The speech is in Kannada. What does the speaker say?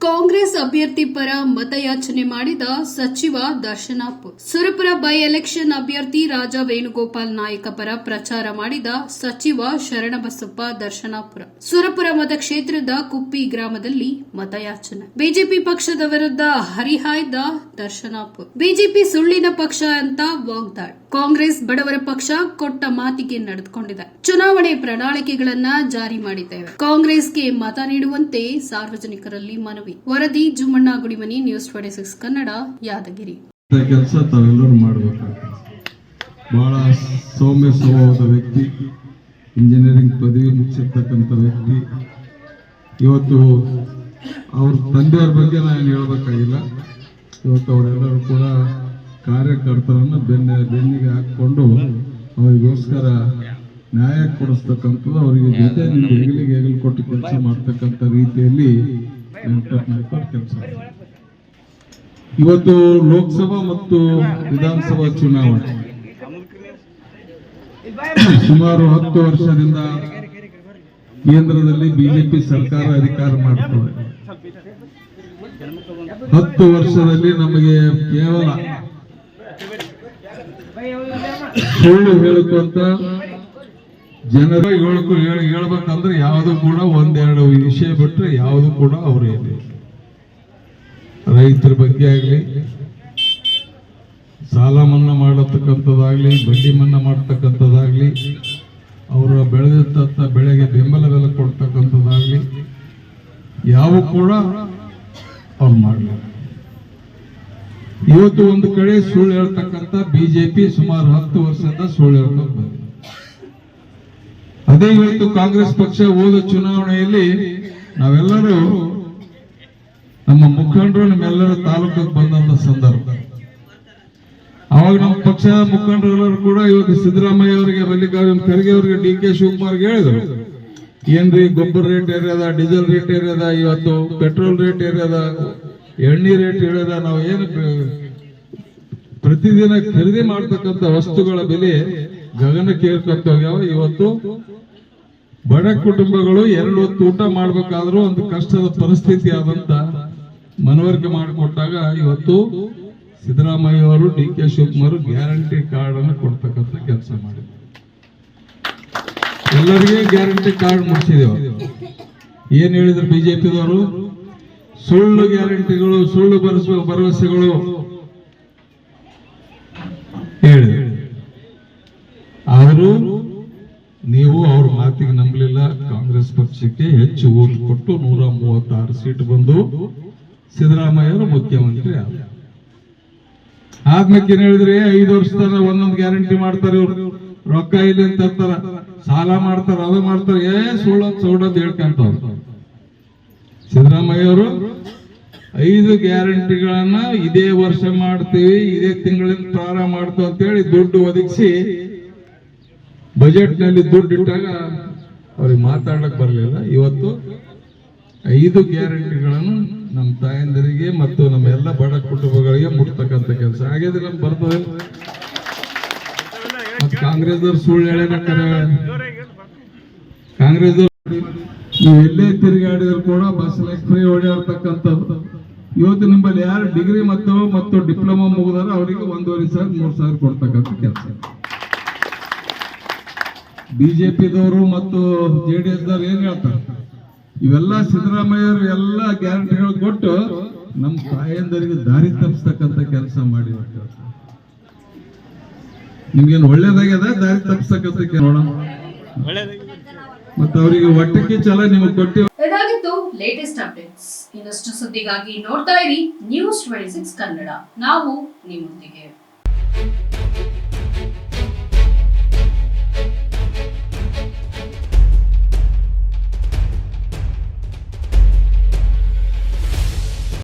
ಕಾಂಗ್ರೆಸ್ ಅಭ್ಯರ್ಥಿ ಪರ ಮತಯಾಚನೆ ಮಾಡಿದ ಸಚಿವ ದರ್ಶನಾಪುರ್ ಸುರಪುರ ಬೈ ಎಲೆಕ್ಷನ್ ಅಭ್ಯರ್ಥಿ ರಾಜ ವೇಣುಗೋಪಾಲ್ ನಾಯಕ ಪರ ಪ್ರಚಾರ ಮಾಡಿದ ಸಚಿವ ಶರಣಬಸಪ್ಪ ದರ್ಶನಾಪುರ. ಸುರಪುರ ಮತಕ್ಷೇತ್ರದ ಕುಪ್ಪಿ ಗ್ರಾಮದಲ್ಲಿ ಮತಯಾಚನೆ. ಬಿಜೆಪಿ ಪಕ್ಷದ ವಿರುದ್ಧ ಹರಿಹಾಯ್ದ ದರ್ಶನಾಪುರ್ ಬಿಜೆಪಿ ಸುಳ್ಳಿನ ಪಕ್ಷ ಅಂತ ವಾಗ್ದಾಳ್. ಕಾಂಗ್ರೆಸ್ ಬಡವರ ಪಕ್ಷ ಕೊಟ್ಟ ಮಾತಿಗೆ ನಡೆದುಕೊಂಡಿದೆ. ಚುನಾವಣೆ ಪ್ರಣಾಳಿಕೆಗಳನ್ನ ಜಾರಿ ಮಾಡಿದ್ದೇವೆ. ಕಾಂಗ್ರೆಸ್ಗೆ ಮತ ನೀಡುವಂತೆ ಸಾರ್ವಜನಿಕರಲ್ಲಿ ಮನವಿ ವರದಿ, Jummanna Gudimani, news twenty six, Kannada, Yadgir. ಕೆಲಸ ತಾವೆಲ್ಲರೂ ಮಾಡಬೇಕು ಬಹಳ ಸೌಮ್ಯ ಸ್ವಭಾವದ ವ್ಯಕ್ತಿ, ಇಂಜಿನಿಯರಿಂಗ್ ಪದವಿ ಮುಗಿಸಿರ್ತಕ್ಕಂಥ ವ್ಯಕ್ತಿ. ಇವತ್ತು ಅವ್ರ ತಂದೆಯವ್ರ ಬಗ್ಗೆ ನಾನು ಹೇಳ್ಬೇಕಾಗಿಲ್ಲ. ಇವತ್ತು ಅವರೆಲ್ಲರೂ ಕೂಡ ಕಾರ್ಯಕರ್ತರನ್ನು ಬೆನ್ನ, ಬೆನ್ನಿಗೆ ಹಾಕ್ಕೊಂಡು ಅವರಿಗೋಸ್ಕರ ನ್ಯಾಯ ಕೊಡಿಸ್ತಕ್ಕಂಥದ್ದು, ಅವರಿಗೆ ಜೊತೆ ಹೆಗಲಿಗೆ ಹೆಗಲು ಕೊಟ್ಟು ಕೆಲಸ ಮಾಡ್ತಕ್ಕಂಥ ರೀತಿಯಲ್ಲಿ ಇವತ್ತು ಲೋಕಸಭಾ ಮತ್ತು ವಿಧಾನಸಭಾ ಚುನಾವಣೆ. ಸುಮಾರು ಹತ್ತು ವರ್ಷದಿಂದ ಕೇಂದ್ರದಲ್ಲಿ ಬಿಜೆಪಿ ಸರ್ಕಾರ ಅಧಿಕಾರ ಮಾಡ್ತದೆ. ಹತ್ತು ವರ್ಷದಲ್ಲಿ ನಮಗೆ ಕೇವಲ ಸುಳ್ಳು ಹೇಳಕ್ಕಂತ ಜನರ ಹೇಳಿ ಹೇಳ್ಬೇಕಂದ್ರೆ ಯಾವುದು ಕೂಡ ಒಂದೆರಡು ವಿಷಯ ಬಿಟ್ಟರೆ ಯಾವುದು ಕೂಡ ಅವರು ಇಲ್ಲ ರೈತರ ಬಗ್ಗೆ ಆಗಲಿ, ಸಾಲ ಮನ್ನಾ ಮಾಡತಕ್ಕಂಥದ್ದಾಗಲಿ, ಬಡ್ಡಿ ಮನ್ನಾ ಮಾಡ್ತಕ್ಕಂಥದ್ದಾಗಲಿ, ಅವರ ಬೆಳೆದಂಥ ಬೆಳೆಗೆ ಬೆಂಬಲ ಬೆಲೆ ಕೊಡ್ತಕ್ಕಂಥದ್ದಾಗಲಿ, ಯಾವ ಕೂಡ ಅವ್ರು ಮಾಡಲಿಲ್ಲ ಇವತ್ತು ಒಂದು ಕಡೆ ಸುಳ್ಳು ಹೇಳ್ತಕ್ಕಂಥ ಬಿಜೆಪಿ ಸುಮಾರು ಹತ್ತು ವರ್ಷದಿಂದ ಸುಳ್ಳು ಹೇಳ್ಕೊಂಡು ಬಂದಿದೆ. ಅದೇ ಇವತ್ತು ಕಾಂಗ್ರೆಸ್ ಪಕ್ಷ ಹೋದ ಚುನಾವಣೆಯಲ್ಲಿ ನಾವೆಲ್ಲರೂ ನಮ್ಮ ಮುಖಂಡರು ನಮ್ಮೆಲ್ಲರ ತಾಲೂಕಿಗೆ ಬಂದಂತ ಸಂದರ್ಭ. ಅವಾಗ ನಮ್ಮ ಪಕ್ಷ ಮುಖಂಡರೆಲ್ಲರೂ ಕೂಡ ಇವತ್ತು ಸಿದ್ದರಾಮಯ್ಯ ಅವರಿಗೆ, ಮಲ್ಲಿಕಾರ್ಜುನ್ ಖರ್ಗೆ ಅವರಿಗೆ, ಡಿ ಕೆ ಶಿವಕುಮಾರ್ಗೆ ಹೇಳಿದ್ರು. ಏನ್ರಿ ಗೊಬ್ಬರ ರೇಟ್ ಏರ್ಯದ, ಡೀಸೆಲ್ ರೇಟ್ ಏರ್ಯದ, ಇವತ್ತು ಪೆಟ್ರೋಲ್ ರೇಟ್ ಏರ್ಯದ, ಎಣ್ಣೆ ರೇಟ್ ಏರ್ಯದ, ನಾವು ಏನು ಪ್ರತಿದಿನ ಖರೀದಿ ಮಾಡ್ತಕ್ಕಂಥ ವಸ್ತುಗಳ ಬೆಲೆ ಗಗನಕ್ಕೆ ಏರ್ಕೊಂತ ಹೋಗ್ಯಾವ ಇವತ್ತು? ಬಡ ಕುಟುಂಬಗಳು ಎರಡು ಹೊತ್ತು ಊಟ ಮಾಡ್ಬೇಕಾದ್ರೂ ಒಂದು ಕಷ್ಟದ ಪರಿಸ್ಥಿತಿ ಆದಂತ ಮನವರಿಕೆ ಮಾಡಿಕೊಟ್ಟಾಗ ಇವತ್ತು ಸಿದ್ದರಾಮಯ್ಯ ಅವರು D K Shivakumar guarantee card ಅನ್ನು ಕೊಡ್ತಕ್ಕಂಥ ಕೆಲಸ ಮಾಡಿದ್ರು. ಎಲ್ಲರಿಗೆ ಗ್ಯಾರಂಟಿ ಕಾರ್ಡ್ ಮುಗಿಸಿದೆವು. ಏನ್ ಹೇಳಿದ್ರು ಬಿಜೆಪಿದವರು ಸುಳ್ಳು ಗ್ಯಾರಂಟಿಗಳು, ಸುಳ್ಳು ಬರೆಸುವ ಭರವಸೆಗಳು ಮಾತಿಗೆ ನಂಬಲಿಲ್ಲ. ಕಾಂಗ್ರೆಸ್ ಪಕ್ಷಕ್ಕೆ ಹೆಚ್ಚು ಓಟ್ ಕೊಟ್ಟು ನೂರ ಮೂವತ್ತಾರು ಸೀಟ್ ಬಂದು ಸಿದ್ದರಾಮಯ್ಯರು ಮುಖ್ಯಮಂತ್ರಿ ಆದ ಏನ್ ಹೇಳಿದ್ರೆ ಐದು ವರ್ಷದ ಒಂದೊಂದು ಗ್ಯಾರಂಟಿ ಮಾಡ್ತಾರೆ ಇವ್ರು. ರೊಕ್ಕ ಇಲ್ಲ ಅಂತ ಅಂತಾರ. ಸಾಲ ಮಾಡ್ತಾರ, ಅದು ಮಾಡ್ತಾರ. ಏ ಸುಳ್ಳದ್ ಸುಳ್ಳದ್ ಹೇಳ್ಕಂತವ್ರು. ಸಿದ್ದರಾಮಯ್ಯ ಅವರು ಐದು ಗ್ಯಾರಂಟಿಗಳನ್ನ ಇದೇ ವರ್ಷ ಮಾಡ್ತೀವಿ, ಇದೇ ತಿಂಗಳಿಂದ ಪ್ರಾರಂಭ ಮಾಡ್ತೀವಿ ಅಂತ ಹೇಳಿ ದುಡ್ಡು ಒದಗಿಸಿ ಬಜೆಟ್ನಲ್ಲಿ ದುಡ್ಡು ಇಟ್ಟಾಗ ಅವ್ರಿಗೆ ಮಾತಾಡಕ್ ಬರಲಿಲ್ಲ. ಇವತ್ತು ಐದು ಗ್ಯಾರಂಟಿಗಳನ್ನು ನಮ್ಮ ತಾಯಂದಿರಿಗೆ ಮತ್ತು ನಮ್ಮ ಎಲ್ಲ ಬಡ ಕುಟುಂಬಗಳಿಗೆ ಮುಟ್ತಕ್ಕಂಥ ಕೆಲಸ. ಹಾಗಿದ್ರೆ ನಮ್ಗೆ ಬರ್ತದೆ. ಮತ್ತು ಕಾಂಗ್ರೆಸ್ದವ್ರು ಸುಳ್ಳು ಹೇಳಬೇಕಾರೆ ಕಾಂಗ್ರೆಸ್ ನೀವು ಎಲ್ಲೇ ತಿರುಗಾಡಿದ್ರು ಕೂಡ ಬಸ್ ಫ್ರೀ ಓಡಾಡ್ತಕ್ಕಂಥದ್ದು. ಇವತ್ತು ನಿಮ್ಮಲ್ಲಿ ಯಾರು ಡಿಗ್ರಿ ಮತ್ತು ಮತ್ತು ಡಿಪ್ಲೊಮಾ ಮುಗಿದಾರೋ ಅವರಿಗೆ ಒಂದೂವರೆ ಸಾವಿರ, ಮೂರು ಸಾವಿರ ಕೊಡ್ತಕ್ಕಂಥ ಕೆಲಸ. ಬಿಜೆಪಿದವರು ಮತ್ತು ಜೆ ಡಿ ಎಸ್ ಏನ್ ಹೇಳ್ತಾರೆ? ಇವೆಲ್ಲ ಸಿದ್ದರಾಮಯ್ಯರು ಎಲ್ಲ ಗ್ಯಾರಂಟಿಗಳು ಕೊಟ್ಟು ನಮ್ಮ ತಾಯಂದರಿಗೆ ದಾರಿ ತಪ್ಪಿಸ್ತಕ್ಕಂಥ ಕೆಲಸ ಮಾಡಿ ನಿಮ್ಗೇನು ಒಳ್ಳೇದಾಗ್ಯದ? ದಾರಿ ತಪ್ಪಿಸ್ತಕ್ಕಂಥ ನೋಡೋಣ. ಮತ್ತೆ ಅವರಿಗೆ ಒಟ್ಟಕ್ಕೆ ಚಲ ನಿಮಗೆ ಕೊಟ್ಟಿ ಇದಾಗಿತ್ತು ಲೇಟೆಸ್ಟ್ ಅಪ್ಡೇಟ್ಸ್ ಇನ್ನಷ್ಟು ಸುದ್ದಿಗಾಗಿ ನೋಡ್ತಾ ಇರಿ ನ್ಯೂಸ್ ಟ್ವೆಂಟಿ ಸಿಕ್ಸ್ ಕನ್ನಡ. ನಾವು ನಿಮ್ಮೊಂದಿಗೆ.